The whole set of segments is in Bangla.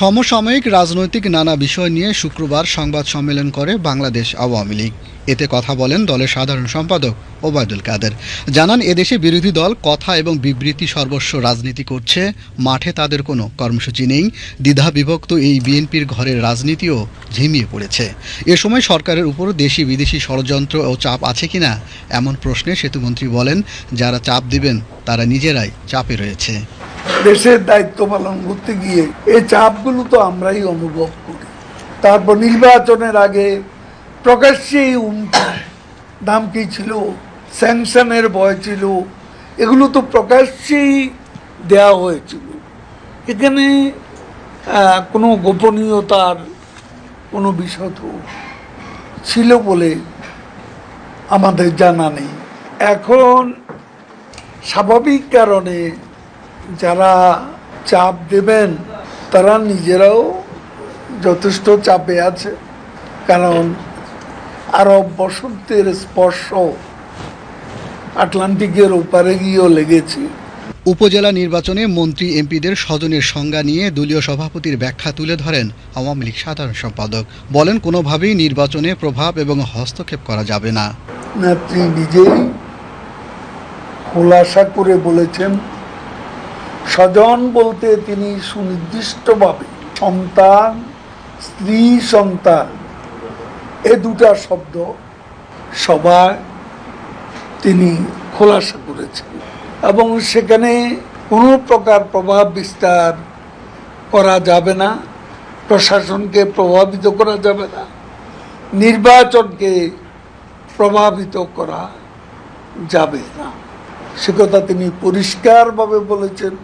সমসাময়িক রাজনৈতিক নানা বিষয় নিয়ে শুক্রবার সংবাদ সম্মেলন করে বাংলাদেশ আওয়ামী লীগ। এতে কথা বলেন দলের সাধারণ সম্পাদক ওবায়দুল কাদের। জানান, এদেশে বিরোধী দল কথা এবং বিবৃতি সর্বস্ব রাজনীতি করছে, মাঠে তাদের কোনো কর্মসূচি নেই। দ্বিধা বিভক্ত এই বিএনপির ঘরের রাজনীতিও ঝিমিয়ে পড়েছে। এ সময় সরকারের উপর দেশি বিদেশি ষড়যন্ত্র ও চাপ আছে কিনা এমন প্রশ্নে সেতুমন্ত্রী বলেন, যারা চাপ দিবেন, তারা নিজেরাই চাপে রয়েছে। দেশের দায়িত্ব পালন করতে গিয়ে এই চাপগুলো তো আমরাই অনুভব করি। তারপর নির্বাচনের আগে প্রকাশ্যেই উমকি দাম কি ছিল, স্যাংশনের ভয় ছিল, এগুলো তো প্রকাশ্যেই দেয়া হয়েছিল। এখানে কোনো গোপনীয়তার কোনো বিষয় তো ছিল বলে আমাদের জানা নেই। এখন স্বাভাবিক কারণে যারা চাপ দেবেন তারা নিজেরাও যথেষ্ট চাপে আছে। কারণ আরব বসন্তের স্পর্শ আটলান্টিকের ওপারে গিয়েও লেগেছে। উপজেলা নির্বাচনে মন্ত্রী এমপিদের স্বজনের সংজ্ঞা নিয়ে দলীয় সভাপতির ব্যাখ্যা তুলে ধরেন আওয়ামী লীগ সাধারণ সম্পাদক। বলেন কোনোভাবেই নির্বাচনে প্রভাব এবং হস্তক্ষেপ করা যাবে না। নেত্রী নিজেই খোলাসা করে বলেছেন স্বজন বলতে তিনি সুনির্দিষ্টভাবে সন্তান, স্ত্রী সন্তান, এ দুটা শব্দ সবাই তিনি খোলাসা করেছেন এবং সেখানে কোনো প্রকার প্রভাব বিস্তার করা যাবে না, প্রশাসনকে প্রভাবিত করা যাবে না, নির্বাচনকে প্রভাবিত করা যাবে না। সে কথা তিনি পরিষ্কারভাবে বলেছেন।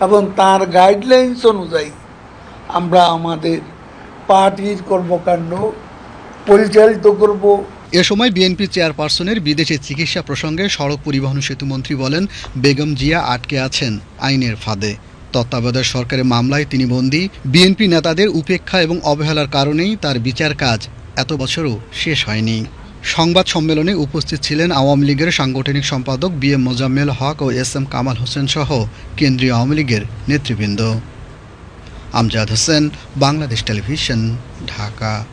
এবং তার গাইডলাইন্স অনুযায়ী আমরা আমাদের পার্টির কর্মকাণ্ড পরিচালিত করব। এ সময় বিএনপি চেয়ারপারসনের বিদেশে চিকিৎসা প্রসঙ্গে সড়ক পরিবহন সেতুমন্ত্রী বলেন, বেগম জিয়া আটকে আছেন আইনের ফাঁদে। তত্ত্বাবধায়ক সরকারের মামলায় তিনি বন্দী। বিএনপি নেতাদের উপেক্ষা এবং অবহেলার কারণেই তার বিচার কাজ এত বছরও শেষ হয়নি। সংবাদ সম্মেলনে উপস্থিত ছিলেন আওয়ামী লীগের সাংগঠনিক সম্পাদক বি এম মোজাম্মেল হক ও এস এম কামাল হোসেন সহ কেন্দ্রীয় আওয়ামী লীগের নেতৃবৃন্দ। আমজাদ হোসেন, বাংলাদেশ টেলিভিশন, ঢাকা।